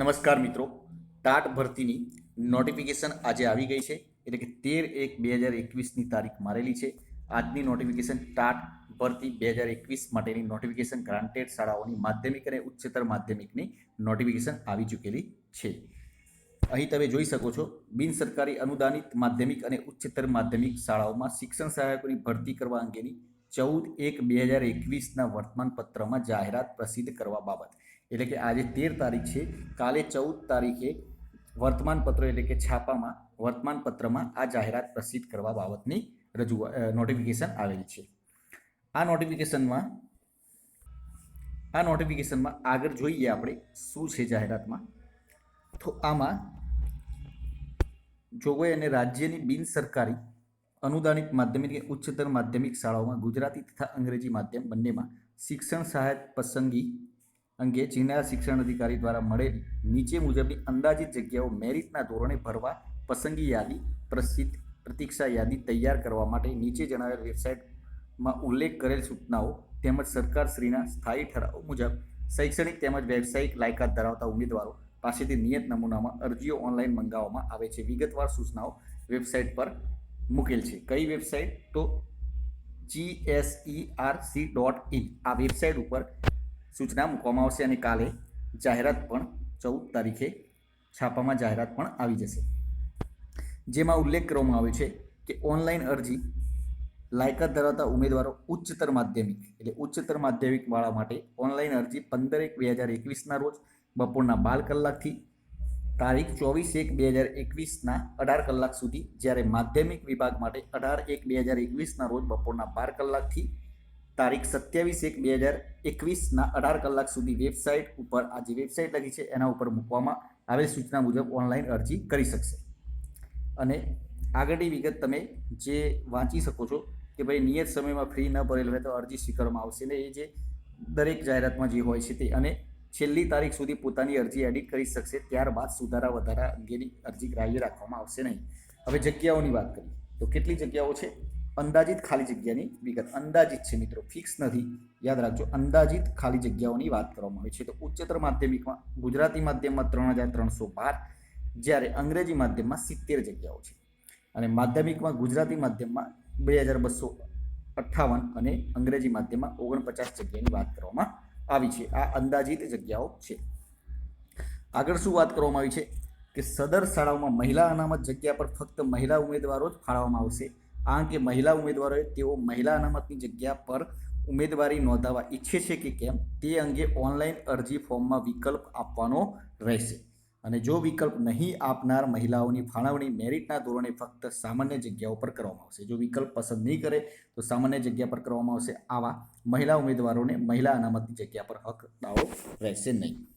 નમસ્કાર મિત્રો. ટાટ ભરતીની નોટિફિકેશન આજે આવી ગઈ છે. એટલે કે તેર એક બે હજાર એકવીસની તારીખ મારેલી છે. આજની નોટિફિકેશન ટાટ ભરતી બે હજાર એકવીસ માટેની નોટિફિકેશન ગ્રાન્ટેડ શાળાઓની માધ્યમિક અને ઉચ્ચતર માધ્યમિકની નોટિફિકેશન આવી ચૂકેલી છે. અહીં તમે જોઈ શકો છો, બિન સરકારી અનુદાનિત માધ્યમિક અને ઉચ્ચતર માધ્યમિક શાળાઓમાં શિક્ષણ સહાયકોની ભરતી કરવા અંગેની ચૌદ એક બે હજાર એકવીસના વર્તમાનપત્રમાં જાહેરાત પ્રસિદ્ધ કરવા બાબત. એટલે કે આજે તેર તારીખ છે, કાલે ચૌદ તારીખે વર્તમાનપત્ર એટલે કે છાપામાં વર્તમાનપત્રમાં આ જાહેરાત પ્રસિદ્ધ કરવા બાબતની રજૂઆત નોટિફિકેશન આવેલી છે. આ નોટિફિકેશનમાં આ નોટિફિકેશનમાં આગળ જોઈએ આપણે શું છે જાહેરાતમાં. તો આમાં જોગવાઈ અને રાજ્યની બિન સરકારી અનુદાનિત માધ્યમિક કે ઉચ્ચતર માધ્યમિક શાળાઓમાં ગુજરાતી તથા અંગ્રેજી માધ્યમ બંનેમાં શિક્ષણ સહાયક પસંદગી અંગે જિલ્લા શિક્ષણ અધિકારી દ્વારા મળેલી નીચે મુજબની અંદાજિત જગ્યાઓ મેરિટના ધોરણે ભરવા પસંદગી યાદી, પ્રસિદ્ધ પ્રતીક્ષા યાદી તૈયાર કરવા માટે નીચે જણાવેલ વેબસાઇટમાં ઉલ્લેખ કરેલ સૂચનાઓ તેમજ સરકારશ્રીના સ્થાયી ઠરાવ મુજબ શૈક્ષણિક તેમજ વ્યવસાયિક લાયકાત ધરાવતા ઉમેદવારો પાસેથી નિયત નમૂનામાં અરજીઓ ઓનલાઈન મંગાવવામાં આવે છે. વિગતવાર સૂચનાઓ વેબસાઇટ પર મૂકેલ છે. કઈ વેબસાઇટ? તો જીએસઈઆરસી ડોટ ઇન આ વેબસાઇટ ઉપર સૂચના મૂકવામાં આવશે અને કાલે જાહેરાત પણ ચૌદ તારીખે છાપામાં જાહેરાત પણ આવી જશે. જેમાં ઉલ્લેખ કરવામાં આવ્યો છે કે ઓનલાઈન અરજી લાયકાત ધરાવતા ઉમેદવારો ઉચ્ચતર માધ્યમિક એટલે ઉચ્ચતર માધ્યમિકવાળા માટે ઓનલાઈન અરજી પંદર એક બે હજાર એકવીસના રોજ બપોરના બાર કલાકથી તારીખ ચોવીસ એક બે હજાર એકવીસના અઢાર કલાક સુધી જ્યારે માધ્યમિક વિભાગ માટે અઢાર એક બે હજાર એકવીસના રોજ બપોરના બાર કલાકથી તારીખ સત્યાવીસ એક બે હજાર એકવીસના અઢાર કલાક સુધી વેબસાઇટ ઉપર આ જે વેબસાઇટ લખી છે એના ઉપર મૂકવામાં આવેલ સૂચના મુજબ ઓનલાઈન અરજી કરી શકશે. અને આગળની વિગત તમે જે વાંચી શકો છો કે ભાઈ નિયત સમયમાં ફ્રી ન ભરેલ હોય તો અરજી સ્વીકારવામાં આવશે ને એ જે દરેક જાહેરાતમાં જે હોય છે તે. અને છેલ્લી તારીખ સુધી પોતાની અરજી એડિટ કરી શકશે, ત્યારબાદ સુધારા વધારા અંગેની અરજી ગ્રાહ્ય રાખવામાં આવશે નહીં. હવે જગ્યાઓની વાત કરીએ. તો કેટલી જગ્યાઓ છે? અંદાજિત ખાલી જગ્યાની વિગત. અંદાજિત છે મિત્રો ફિક્સ નથી. યાદ રાખજો, અંદાજિત ખાલી જગ્યાઓની વાત કરવામાં આવી છે. તો ઉચ્ચતર માધ્યમિકમાં, ગુજરાતી માધ્યમમાં ત્રણ હજાર ત્રણસો બાર, જ્યારે અંગ્રેજી માધ્યમમાં સિત્તેર જગ્યાઓ છે. અને માધ્યમિકમાં ગુજરાતી માધ્યમમાં બે હજાર બસો અઠ્ઠાવન અને અંગ્રેજી માધ્યમમાં ઓગણપચાસ જગ્યાની વાત કરવામાં આવી છે. આ અંદાજિત જગ્યાઓ છે. આગળ શું વાત કરવામાં આવી છે? કે સદર શાળાઓમાં મહિલા અનામત જગ્યા પર ફક્ત મહિલા ઉમેદવારો જ ફાળવવામાં આવશે. આ અંગે મહિલા ઉમેદવારોએ તેઓ મહિલા અનામતની જગ્યા પર ઉમેદવારી નોંધાવવા ઈચ્છે છે કે કેમ તે અંગે ઓનલાઈન અરજી ફોર્મમાં વિકલ્પ આપવાનો રહેશે. અને જો વિકલ્પ નહીં આપનાર મહિલાઓની ફાળવણી મેરિટના ધોરણે ફક્ત સામાન્ય જગ્યાઓ પર કરવામાં આવશે. જો વિકલ્પ પસંદ નહીં કરે તો સામાન્ય જગ્યા પર કરવામાં આવશે. આવા મહિલા ઉમેદવારોને મહિલા અનામતની જગ્યા પર હક દાવો રહેશે નહીં.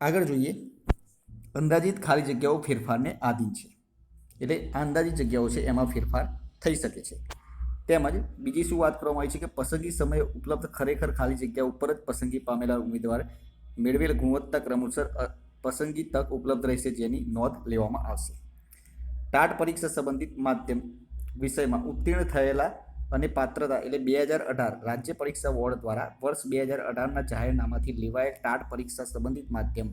આગળ જોઈએ. અંદાજિત ખાલી જગ્યાઓ ફેરફારને આધીન છે. એટલે આ અંદાજિત જગ્યાઓ છે, એમાં ફેરફાર થઈ શકે છે. તેમજ બીજી શું વાત કરવામાં આવી છે કે પસંદગી સમયે ઉપલબ્ધ ખરેખર ખાલી જગ્યા ઉપર જ પસંદગી પામેલા ઉમેદવાર મેળવેલ ગુણવત્તા ક્રમોસર પસંદગી તક ઉપલબ્ધ રહેશે જેની નોંધ લેવામાં આવશે. ટાટ પરીક્ષા સંબંધિત માધ્યમ વિષયમાં ઉત્તીર્ણ થયેલા અને પાત્રતા એટલે બે હજાર અઢાર રાજ્ય પરીક્ષા બોર્ડ દ્વારા વર્ષ બે હજાર અઢારના જાહેરનામાથી લેવાયેલ ટાટ પરીક્ષા સંબંધિત માધ્યમ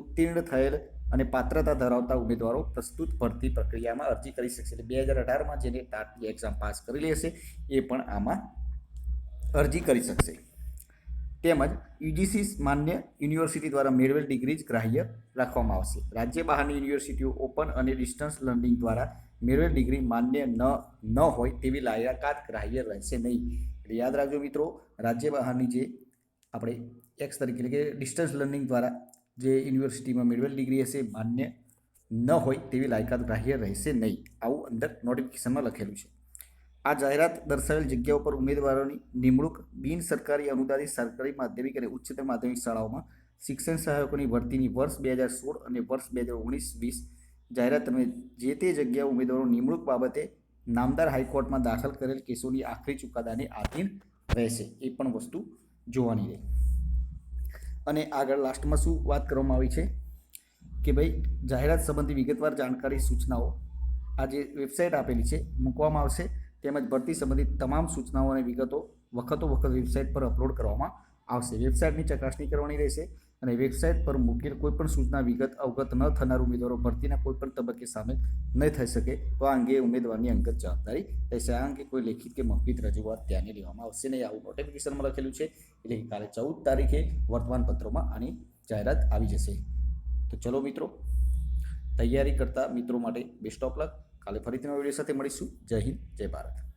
ઉત્તીર્ણ થયેલ અને પાત્રતા ધરાવતા ઉમેદવારો પ્રસ્તુત ભરતી પ્રક્રિયામાં અરજી કરી શકશે. બે હજાર અઢારમાં જેને ટાટની એક્ઝામ પાસ કરી લેશે એ પણ આમાં અરજી કરી શકશે. તેમજ યુજીસી માન્ય યુનિવર્સિટી દ્વારા મેળવેલ ડિગ્રી જ ગ્રાહ્ય રાખવામાં આવશે. રાજ્ય બહારની યુનિવર્સિટીઓ ઓપન અને ડિસ્ટન્સ લર્નિંગ દ્વારા મેળવેલ ડિગ્રી માન્ય ન ન હોય તેવી લાયકાત ગ્રાહ્ય રહેશે નહીં. એટલે યાદ રાખજો મિત્રો, રાજ્ય બહારની જે આપણે એક્સ તરીકે એટલે કે ડિસ્ટન્સ લર્નિંગ દ્વારા જે યુનિવર્સિટીમાં મેળવેલ ડિગ્રી હશે, માન્ય ન હોય તેવી લાયકાત ગ્રાહ્ય રહેશે નહીં. આવું અંદર નોટિફિકેશનમાં લખેલું છે. આ જાહેરાત દર્શાવેલ જગ્યાઓ પર ઉમેદવારોની નિમણૂક બિન સરકારી અનુદાનિત સરકારી માધ્યમિક અને ઉચ્ચતર માધ્યમિક શાળાઓમાં શિક્ષણ સહાયકોની ભરતીની વર્ષ બે હજાર સોળ અને વર્ષ બે હજાર ઓગણીસ વીસ જાહેરાત તમે જે તે જગ્યા ઉમેદવારો નિમણૂક બાબતે નામદાર હાઈકોર્ટમાં દાખલ કરેલ કેસોની આખરી ચુકાદાને આધીન રહેશે. એ પણ વસ્તુ જોવાની રહે. અને આગળ લાસ્ટમાં શું વાત કરવામાં આવી છે? કે ભાઈ, જાહેરાત સંબંધી વિગતવાર જાણકારી, સૂચનાઓ આ જે વેબસાઇટ આપેલી છે, મૂકવામાં આવશે. તેમજ ભરતી સંબંધિત તમામ સૂચનાઓ અને વિગતો વખતો વખત વેબસાઇટ પર અપલોડ કરવામાં આવશે. વેબસાઇટની ચકાસણી કરવાની રહેશે. અને વેબસાઇટ પર મૂકેલ કોઈપણ સૂચના વિગત અવગત ન થનાર ઉમેદવારો ભરતીના કોઈપણ તબક્કે સામેલ નહીં થઈ શકે. તો આ અંગે ઉમેદવારની અંગત જવાબદારી રહેશે. આ અંગે કોઈ લેખિત કે મૌખિક રજૂઆત ધ્યાને લેવામાં આવશે નહીં. આવું નોટિફિકેશનમાં લખેલું છે. એટલે કાલે ચૌદ તારીખે વર્તમાનપત્રોમાં આની જાહેરાત આવી જશે. તો ચલો મિત્રો, તૈયારી કરતા મિત્રો માટે બેસ્ટ ઓફ લક કાલે ફરીથી નવા વીડિયો સાથે મળીશું. જય હિન્દ, જય ભારત.